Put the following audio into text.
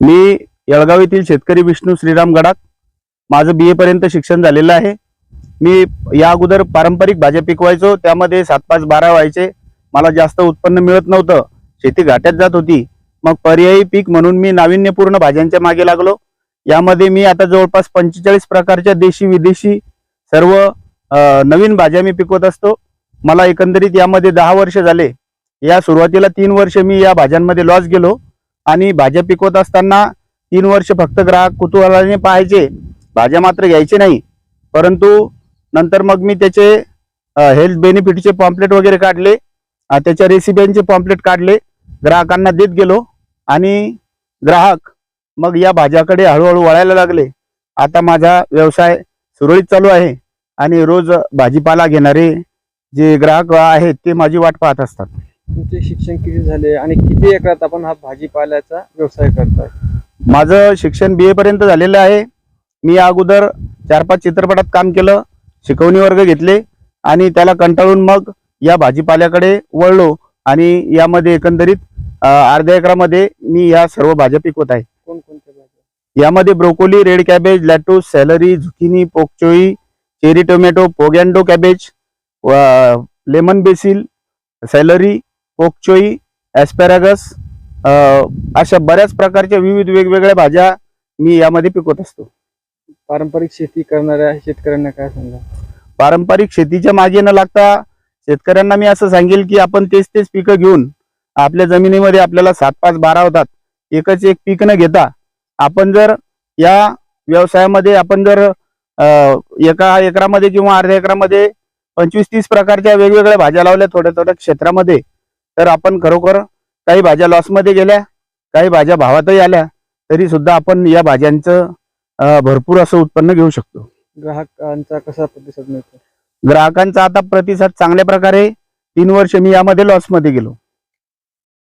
मी येळगाव येथील शेतकरी विष्णू श्रीराम गडाख. माझं बी पर्यंत शिक्षण झालेलं आहे. मी या अगोदर पारंपरिक भाज्या पिकवायचो. त्यामध्ये सात पाच बारा व्हायचे. मला जास्त उत्पन्न मिळत नव्हतं. शेती घाट्यात जात होती. मग पर्यायी पीक म्हणून मी नाविन्यपूर्ण भाज्यांच्या मागे लागलो. यामध्ये मी आता जवळपास पंचेचाळीस प्रकारच्या देशी विदेशी सर्व नवीन भाज्या मी पिकवत असतो. मला एकंदरीत यामध्ये दहा वर्ष झाले. या सुरुवातीला तीन वर्ष मी या भाज्यांमध्ये लॉस गेलो. आणि भाज्या पिकवत असताना तीन वर्ष फक्त ग्राहक कुतूहलाने पाहायचे. भाज्या मात्र घ्यायचे नाही. परंतु नंतर मग मी त्याचे हेल्थ बेनिफिटचे पॉम्पलेट वगैरे काढले. त्याच्या रेसिप्यांचे पॉम्पलेट काढले. ग्राहकांना देत गेलो. आणि ग्राहक मग या भाज्याकडे हळूहळू वळायला लागले. आता माझा व्यवसाय सुरळीत चालू आहे. आणि रोज भाजीपाला घेणारे जे ग्राहक आहेत ते माझी वाट पाहत असतात. तुमचे शिक्षण किती झाले आणि किती एकरात आपण हा भाजीपाल्याचा व्यवसाय करताय? माझं शिक्षण बी ए पर्यंत झालेलं आहे. मी अगोदर चार पाच चित्रपटात काम केलं शिकवणी वर्ग घेतले आणि त्याला कंटाळून मग या भाजीपाल्याकडे वळलो आणि यामध्ये एकंदरीत अर्ध्या एकरामध्ये मी या सर्व भाज्या पिकवत आहे. कोणकोणत्या भाज्या? यामध्ये broccoli red cabbage lettuce celery zucchini pak choi cherry tomato पोगॅन्डो cabbage lemon basil celery pak choi asparagus अशा बऱ्याच प्रकारच्या विविध वेगवेगळ्या भाज्या मी यामध्ये पिकवत असतो. पारंपरिक शेती करणाऱ्या शेतकऱ्यांना काय सांगा पारंपरिक शेतीच्या मागे न लागता शेतकऱ्यांना मी असं सांगेल की आपण तेच तेच पिकं घेऊन आपल्या जमिनीमध्ये आपल्याला सात पाच बारा होतात एकच एक पीक न घेता आपण जर या व्यवसायामध्ये आपण जर एका एकरामध्ये किंवा अर्ध्या एकरामध्ये पंचवीस तीस प्रकारच्या वेगवेगळ्या भाज्या लावल्या थोड्या थोड्या क्षेत्रामध्ये तर आपण खरोखर काही भाज्या लॉसमध्ये गेल्या काही भाज्या भावातही आल्या तरी सुद्धा आपण या भाज्यांचं भरपूर असं उत्पन्न घेऊ शकतो. ग्राहकांचा कसा प्रतिसाद मिळतो? ग्राहकांचा आता प्रतिसाद चांगल्या प्रकारे तीन वर्ष मी यामध्ये लॉसमध्ये गेलो.